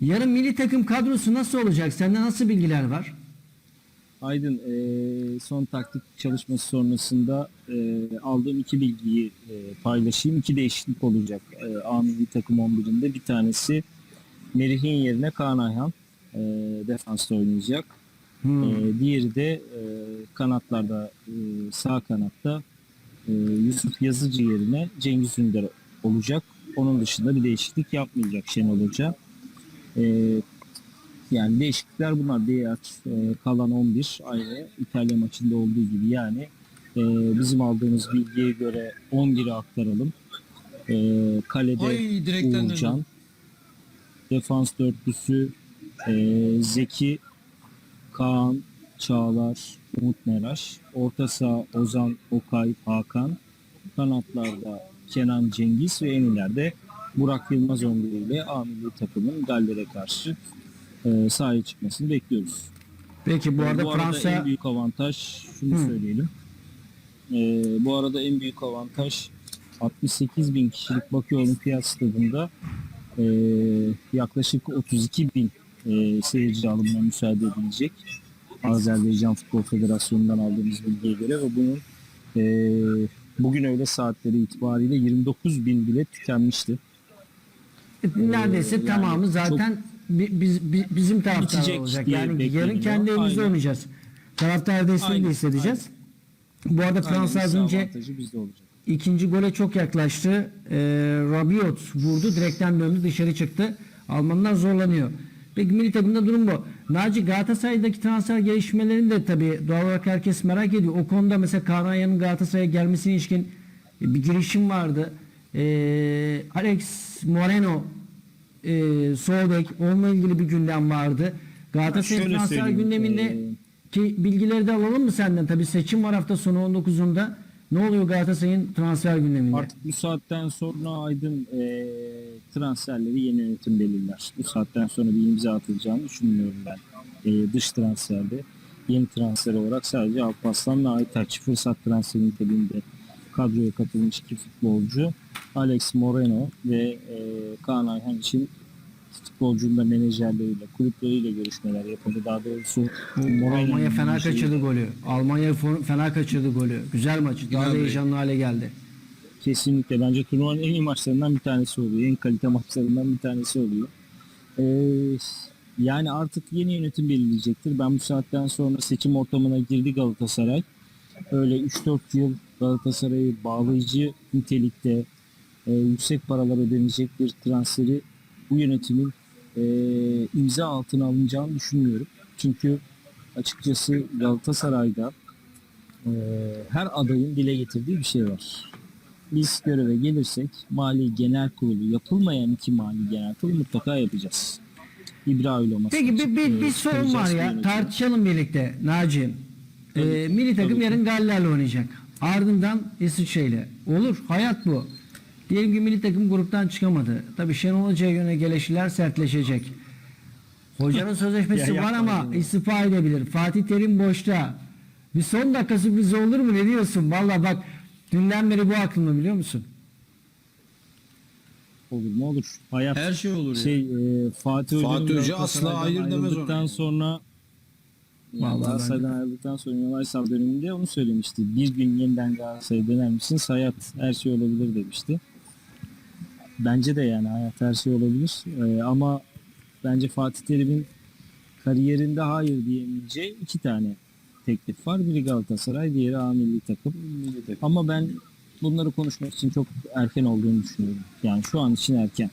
Yarın milli takım kadrosu nasıl olacak? Sende nasıl bilgiler var? Aydın e, son taktik çalışması sonrasında e, aldığım iki bilgiyi e, paylaşayım. İki değişiklik olacak e, A milli takım 11'inde. Bir tanesi Merih'in yerine Kaan Ayhan e, defansta oynayacak. Hmm. E, diğeri de e, kanatlarda e, sağ kanatta e, Yusuf Yazıcı yerine Cengiz Ünder olacak. Onun dışında bir değişiklik yapmayacak Şenol Hoca. E, yani değişiklikler bunlar. Diğer e, kalan 11 aynı İtalya maçında olduğu gibi yani e, bizim aldığımız bilgiye göre 11'i aktaralım. E, kalede Ay Uğurcan. Defans dörtlüsü e, Zeki, Kaan, Çağlar, Umut Meraş. Orta saha Ozan, Okay, Hakan. Kanatlarda Kenan Cengiz ve en ileride Burak Yılmaz 11 ile A milli takımın Galler'e karşı e, sahaya çıkmasını bekliyoruz. Peki bu arada bu arada Fransa en büyük avantaj şunu Hı. söyleyelim. Ee, bu arada en büyük avantaj 68 bin kişilik Bakü Olimpiyat Stadında e, yaklaşık 32 bin e, seyirci alımına müsaade edilecek. Azerbaycan Futbol Federasyonu'ndan aldığımız bilgiye göre ve bunun e, bugün öğle saatleri itibariyle 29 bin bilet tükenmişti. Neredeyse yani tamamı zaten bi- biz, bi- bizim taraftar Bitecek olacak. diye Yani yarın bekleniyor. kendi evimizde Aynen. oynayacağız. Taraftar desteğini de Aynen, hissedeceğiz. Bu arada Fransa az önce avantajı bizde olacak. ikinci gole çok yaklaştı. Ee, Rabiot vurdu. Direkten döndü dışarı çıktı. Almanlar zorlanıyor. Peki milli takımda durum bu. Naci Galatasaray'daki transfer gelişmelerini de tabii doğal olarak herkes merak ediyor. O konuda mesela Kaan Ayhan'ın Galatasaray'a gelmesine ilişkin bir girişim vardı. Ee, Alex Moreno e, sol bek onunla ilgili bir gündem vardı. Galatasaray transfer gündeminde ee, ki bilgileri de alalım mı senden? Tabii seçim var hafta sonu 19'unda. Ne oluyor Galatasaray'ın transfer gündeminde? Artık bu saatten sonra Aydın e, transferleri yeni yönetim belirler. Bu saatten sonra bir imza atılacağını düşünmüyorum ben. E, dış transferde. Yeni transfer olarak sadece Alparslan ve Aytaç fırsat transferi niteliğinde kadroya katılmış iki futbolcu. Alex Moreno ve e, Kaan Ayhan için futbolcunun da menajerleriyle, kulüpleriyle görüşmeler yapıldı. Daha doğrusu Almanya fena menajeri- kaçırdı golü. Almanya fena kaçırdı golü. Güzel maç. Daha da heyecanlı hale geldi. Kesinlikle bence turnuvanın en iyi maçlarından bir tanesi oluyor. En kalite maçlarından bir tanesi oluyor. Ee, yani artık yeni yönetim belirleyecektir. Ben bu saatten sonra seçim ortamına girdi Galatasaray. Öyle 3-4 yıl Galatasaray'ı bağlayıcı nitelikte e, yüksek paralar ödenecek bir transferi bu yönetimin e, imza altına alınacağını düşünmüyorum. Çünkü açıkçası Galatasaray'da e, her adayın dile getirdiği bir şey var biz göreve gelirsek mali genel kurulu yapılmayan iki mali genel kurulu mutlaka yapacağız. İbra öyle olması Peki bir, bir, bir sorun var ya. Tartışalım birlikte Naci'm. Ee, milli takım tabii yarın Galler'le oynayacak. Ardından İsviçre'yle. Olur. Hayat bu. Diyelim ki milli takım gruptan çıkamadı. Tabii Şenol Hoca'ya yöne gelişiler sertleşecek. Hocanın sözleşmesi Ya var ama ya. istifa edebilir. Fatih Terim boşta. Bir son dakika sürprizi olur mu? Ne diyorsun? Valla bak dünden beri bu aklımda biliyor musun? Olur mu olur. Hayat Her şey olur ya. şey e, Fatih Fatih Hoca asla hayır demez ona ayrıldıktan yani. sonra yani Vallahi Galatasaray'dan ayrıldıktan sonra Ünal Aysal döneminde onu söylemişti. Bir gün yeniden Galatasaray'a döner misiniz? Hayat her şey olabilir demişti. Bence de yani hayat her şey olabilir. Ee, ama bence Fatih Terim'in kariyerinde hayır diyemeyeceği iki tane teklif var. Biri Galatasaray, diğeri A milli takım. Ama ben bunları konuşmak için çok erken olduğunu düşünüyorum. Yani şu an için erken.